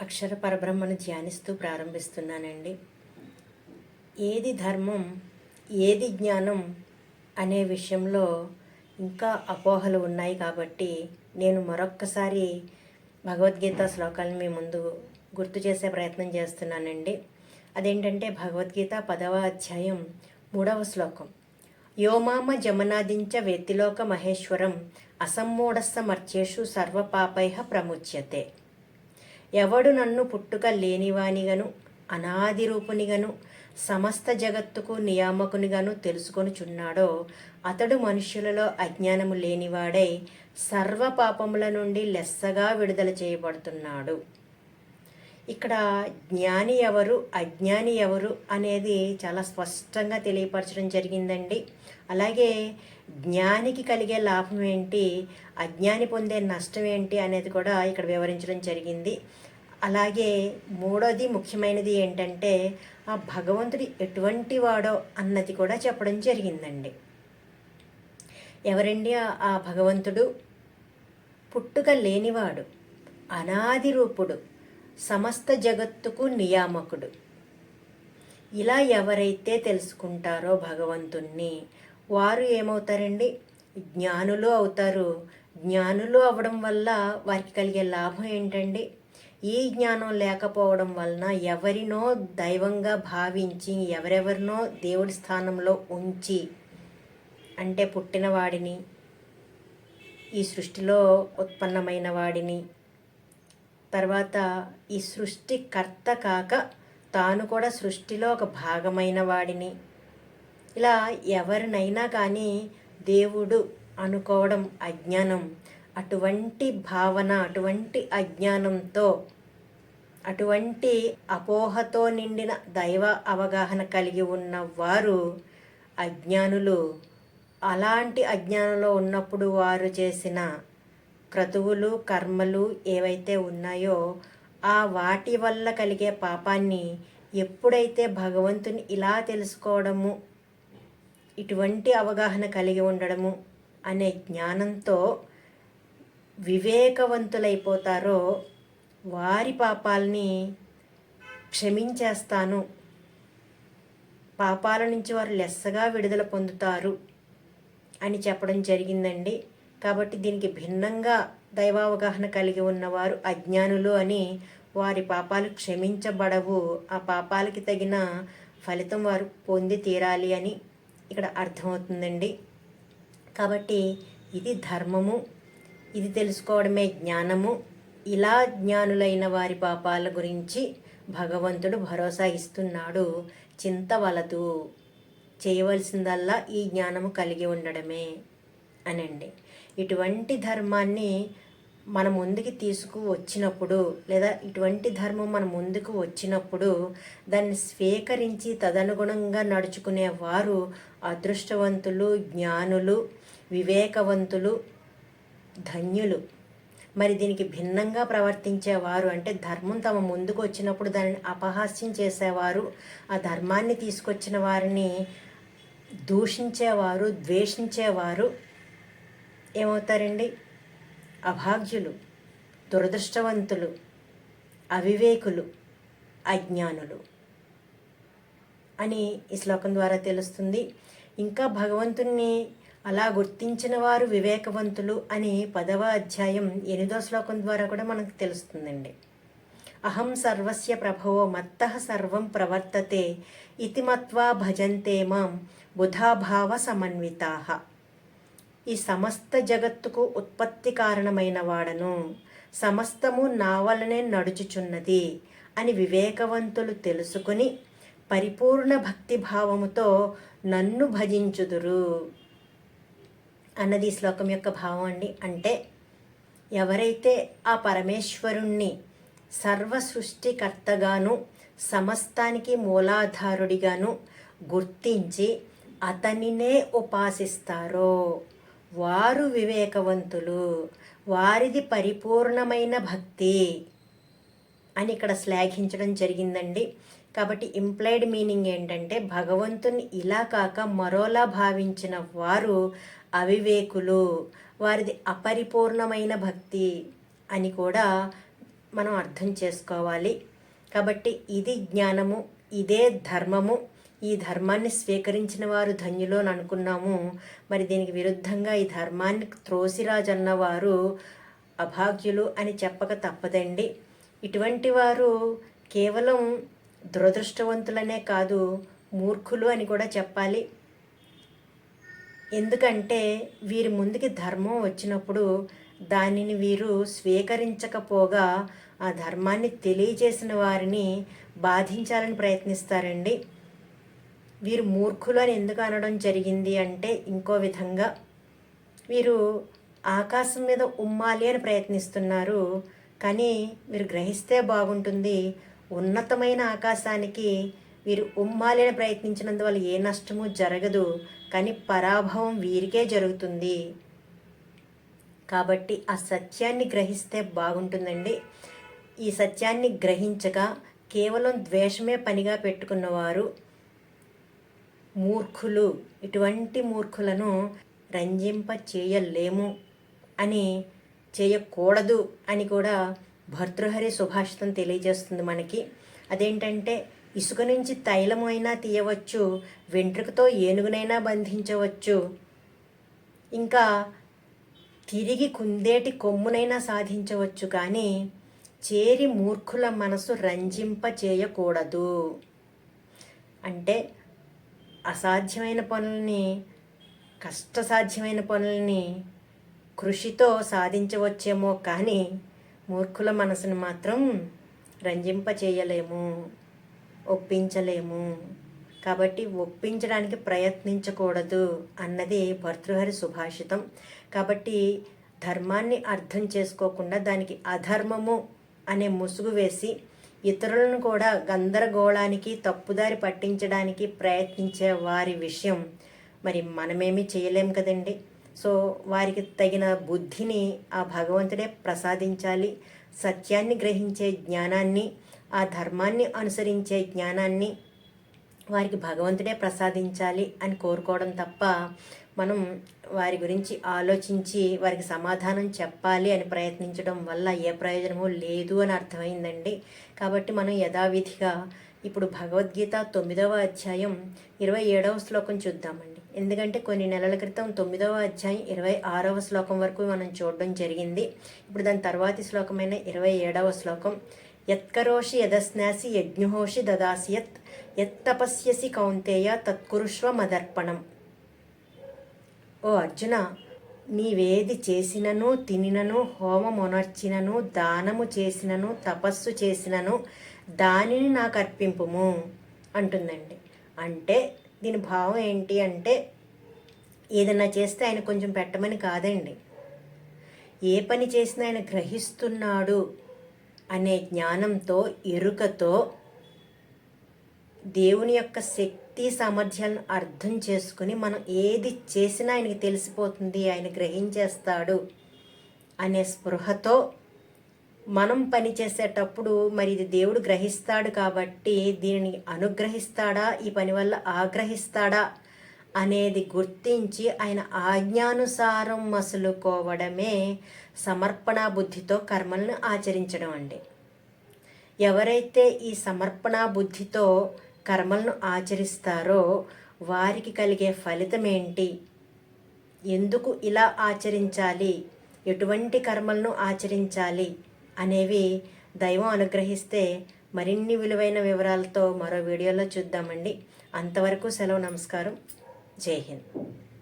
అక్షర పరబ్రహ్మను ధ్యానిస్తూ ప్రారంభిస్తున్నానండి. ఏది ధర్మం ఏది జ్ఞానం అనే విషయంలో ఇంకా అపోహలు ఉన్నాయి కాబట్టి నేను మరొక్కసారి భగవద్గీత శ్లోకాలను మీ ముందు గుర్తు చేసే ప్రయత్నం చేస్తున్నానండి. అదేంటంటే భగవద్గీత పదవ అధ్యాయం మూడవ శ్లోకం. యోమామ జమనాదించ వేత్తిలోక మహేశ్వరం అసమ్మూఢస్సమర్చేషు సర్వపాపై ప్రముచ్యతే. ఎవడు నన్ను పుట్టుక లేనివానిగను అనాది రూపునిగను సమస్త జగత్తుకు నియామకునిగాను తెలుసుకొనుచున్నాడో అతడు మనుష్యులలో అజ్ఞానము లేనివాడై సర్వ పాపముల నుండి లెస్సగా విడుదల చేయబడుతున్నాడు. ఇక్కడ జ్ఞాని ఎవరు అజ్ఞాని ఎవరు అనేది చాలా స్పష్టంగా తెలియపరచడం జరిగిందండి. అలాగే జ్ఞానికి కలిగే లాభం ఏంటి అజ్ఞాని పొందే నష్టం ఏంటి అనేది కూడా ఇక్కడ వివరించడం జరిగింది. అలాగే మూడోది ముఖ్యమైనది ఏంటంటే ఆ భగవంతుడు ఎటువంటి వాడో అన్నది కూడా చెప్పడం జరిగిందండి. ఎవరండి ఆ- భగవంతుడు? పుట్టుక లేనివాడు అనాది రూపుడు సమస్త జగత్తుకు నియామకుడు. ఇలా ఎవరైతే తెలుసుకుంటారో భగవంతుణ్ణి వారు ఏమవుతారండి? జ్ఞానులు అవుతారు. జ్ఞానులు అవడం వల్ల వారికి కలిగే లాభం ఏంటండి? ఈ జ్ఞానం లేకపోవడం వలన ఎవరినో దైవంగా భావించి ఎవరెవరినో దేవుడి స్థానంలో ఉంచి అంటే పుట్టిన వాడిని ఈ సృష్టిలో ఉత్పన్నమైన వాడిని తర్వాత ఈ సృష్టి కర్త కాక తాను కూడా సృష్టిలో ఒక భాగమైన వాడిని. ఇలా ఎవరినైనా కానీ దేవుడు అనుకోవడం అజ్ఞానం. అటువంటి భావన అటువంటి అజ్ఞానంతో అటువంటి అపోహతో నిండిన దైవ అవగాహన కలిగి ఉన్న వారు అజ్ఞానులు. అలాంటి అజ్ఞానంలో ఉన్నప్పుడు వారు చేసిన క్రతువులు కర్మలు ఏవైతే ఉన్నాయో ఆ వాటి వల్ల కలిగే పాపాన్ని ఎప్పుడైతే భగవంతుని ఇలా తెలుసుకోవడము ఇటువంటి అవగాహన కలిగి ఉండడము అనే జ్ఞానంతో వివేకవంతులైపోతారో వారి పాపాలని క్షమించేస్తాను. పాపాల నుంచి వారు లెస్సగా విడుదల పొందుతారు అని చెప్పడం జరిగిందండి. కాబట్టి దీనికి భిన్నంగా దైవావగాహన కలిగి ఉన్నవారు అజ్ఞానులు అని వారి పాపాలు క్షమించబడవు. ఆ పాపాలకి తగిన ఫలితం వారు పొంది తీరాలి అని ఇక్కడ అర్థమవుతుందండి. కాబట్టి ఇది ధర్మము. ఇది తెలుసుకోవడమే జ్ఞానము. ఇలా జ్ఞానులైన వారి పాపాల గురించి భగవంతుడు భరోసా ఇస్తున్నాడు. చింత వలదు. చేయవలసిందల్లా ఈ జ్ఞానము కలిగి ఉండడమే అనండి. ఇటువంటి ధర్మాన్ని మన ముందుకి తీసుకు వచ్చినప్పుడు లేదా ఇటువంటి ధర్మం మన ముందుకు వచ్చినప్పుడు దాన్ని స్వీకరించి తదనుగుణంగా నడుచుకునే వారు అదృష్టవంతులు జ్ఞానులు వివేకవంతులు ధన్యులు. మరి దీనికి భిన్నంగా ప్రవర్తించేవారు అంటే ధర్మం తమ ముందుకు వచ్చినప్పుడు దానిని అపహాస్యం చేసేవారు ఆ ధర్మాన్ని తీసుకొచ్చిన వారిని దూషించేవారు ద్వేషించేవారు ఏమవుతారండి? అభాగ్యులు దురదృష్టవంతులు అవివేకులు అజ్ఞానులు అని ఈ శ్లోకం ద్వారా తెలుస్తుంది. ఇంకా భగవంతుణ్ణి అలా గుర్తించిన వారు వివేకవంతులు అని పదవ అధ్యాయం ఎనిమిదో శ్లోకం ద్వారా కూడా మనకు తెలుస్తుందండి. అహం సర్వస్య ప్రభవో మత్త సర్వం ప్రవర్తతే ఇతి మత్వా భజంతే మాం బుధాభావ సమన్వితా. ఈ సమస్త జగత్తుకు ఉత్పత్తి కారణమైన వాడను సమస్తము నా వలనే నడుచుచున్నది అని వివేకవంతులు తెలుసుకుని పరిపూర్ణ భక్తిభావముతో నన్ను భజించుదురు. అన్నది శ్లోకం యొక్క భావం అండి. అంటే ఎవరైతే ఆ పరమేశ్వరుణ్ణి సర్వ సృష్టికర్తగాను సమస్తానికి మూలాధారుడిగాను గుర్తించి అతనినే ఉపాసిస్తారో వారు వివేకవంతులు వారిది పరిపూర్ణమైన భక్తి అని ఇక్కడ శ్లాఘించడం జరిగిందండి. కాబట్టి ఇంప్లైడ్ మీనింగ్ ఏంటంటే భగవంతుని ఇలా కాక మరోలా భావించిన వారు అవివేకులు వారిది అపరిపూర్ణమైన భక్తి అని కూడా మనం అర్థం చేసుకోవాలి. కాబట్టి ఇది జ్ఞానము ఇదే ధర్మము. ఈ ధర్మాన్ని స్వీకరించిన వారు ధన్యులు అని అనుకున్నాము. మరి దీనికి విరుద్ధంగా ఈ ధర్మాన్ని త్రోసిరాజు అన్నవారు అభాగ్యులు అని చెప్పక తప్పదండి. ఇటువంటి వారు కేవలం దురదృష్టవంతులనే కాదు మూర్ఖులు అని కూడా చెప్పాలి. ఎందుకంటే వీరి ముందుకి ధర్మం వచ్చినప్పుడు దానిని వీరు స్వీకరించకపోగా ఆ ధర్మాన్ని తెలియజేసిన వారిని బాధించాలని ప్రయత్నిస్తారండి. వీరు మూర్ఖులు అని ఎందుకు అనడం జరిగింది అంటే ఇంకో విధంగా వీరు ఆకాశం మీద ఉమ్మాలి అని ప్రయత్నిస్తున్నారు. కానీ మీరు గ్రహిస్తే బాగుంటుంది. ఉన్నతమైన ఆకాశానికి వీరు ఉమ్మాలి అని ప్రయత్నించినందువల్ల ఏ నష్టము జరగదు. కానీ పరాభవం వీరికే జరుగుతుంది. కాబట్టి ఆ సత్యాన్ని గ్రహిస్తే బాగుంటుందండి. ఈ సత్యాన్ని గ్రహించగా కేవలం ద్వేషమే పనిగా పెట్టుకున్నవారు మూర్ఖులు. ఇటువంటి మూర్ఖులను రంజింప చేయలేము అని చేయకూడదు అని కూడా భర్తృహరి సుభాషితం తెలియజేస్తుంది మనకి. అదేంటంటే ఇసుక నుంచి తైలమైనా తీయవచ్చు వెంట్రుకతో ఏనుగునైనా బంధించవచ్చు. ఇంకా తిరిగి కుందేటి కొమ్మునైనా సాధించవచ్చు కానీ చేరి మూర్ఖుల మనసు రంజింప చేయకూడదు అంటే అసాధ్యమైన పనుల్ని కష్టసాధ్యమైన పనుల్ని కృషితో సాధించవచ్చేమో కానీ మూర్ఖుల మనసును మాత్రం రంజింప చేయలేము ఒప్పించలేము. కాబట్టి ఒప్పించడానికి ప్రయత్నించకూడదు అన్నది భర్తృహరి సుభాషితం. కాబట్టి ధర్మాన్ని అర్థం చేసుకోకుండా దానికి అధర్మము అనే ముసుగు వేసి ఇతరులను కూడా గందరగోళానికి తప్పుదారి పట్టించడానికి ప్రయత్నించే వారి విషయం మరి మనమేమీ చేయలేం కదండి. సో వారికి తగిన బుద్ధిని ఆ భగవంతుడే ప్రసాదించాలి. సత్యాన్ని గ్రహించే జ్ఞానాన్ని ఆ ధర్మాన్ని అనుసరించే జ్ఞానాన్ని వారికి భగవంతుడే ప్రసాదించాలి అని కోరుకోవడం తప్ప మనం వారి గురించి ఆలోచించి వారికి సమాధానం చెప్పాలి అని ప్రయత్నించడం వల్ల ఏ ప్రయోజనమూ లేదు అని అర్థమైందండి. కాబట్టి మనం యథావిధిగా ఇప్పుడు భగవద్గీత తొమ్మిదవ అధ్యాయం ఇరవై ఏడవ శ్లోకం చూద్దామండి. ఎందుకంటే కొన్ని నెలల క్రితం తొమ్మిదవ అధ్యాయం ఇరవై ఆరవ శ్లోకం వరకు మనం చూడడం జరిగింది. ఇప్పుడు దాని తర్వాతి శ్లోకమైన ఇరవై ఏడవ శ్లోకం యత్కరోషి యదస్నాసి యజ్ఞహోషి దదాసి యత్ యత్తపస్యసి కౌంతేయ తత్కురుష్వ మదర్పణం ఓ అర్జున నీవేది చేసినను తినినను హోమమునర్చినను దానము చేసినను తపస్సు చేసినను దానిని నాకు అర్పింపుము అంటుందండి. అంటే దీని భావం ఏంటి అంటే ఏదన్నా చేస్తే ఆయన కొంచెం పెట్టమని కాదండి. ఏ పని చేసినా ఆయన గ్రహిస్తున్నాడు అనే జ్ఞానంతో ఎరుకతో దేవుని యొక్క శక్తి సామర్థ్యాలను అర్థం చేసుకుని మనం ఏది చేసినా ఆయనకి తెలిసిపోతుంది ఆయన గ్రహించేస్తాడు అనే స్పృహతో మనం పని చేసేటప్పుడు మరి ఇది దేవుడు గ్రహిస్తాడు కాబట్టి దీనిని అనుగ్రహిస్తాడా ఈ పని వల్ల ఆగ్రహిస్తాడా అనేది గుర్తించి ఆయన ఆజ్ఞానుసారం మసులుకోవడమే సమర్పణ బుద్ధితో కర్మలను ఆచరించడం అండి. ఎవరైతే ఈ సమర్పణ బుద్ధితో కర్మలను ఆచరిస్తారో వారికి కలిగే ఫలితం ఏంటి? ఎందుకు ఇలా ఆచరించాలి? ఎటువంటి కర్మలను ఆచరించాలి? అనేవి దైవం అనుగ్రహిస్తే మరిన్ని విలువైన వివరాలతో మరో వీడియోలో చూద్దామండి. అంతవరకు సెలవు నమస్కారం. జై హింద్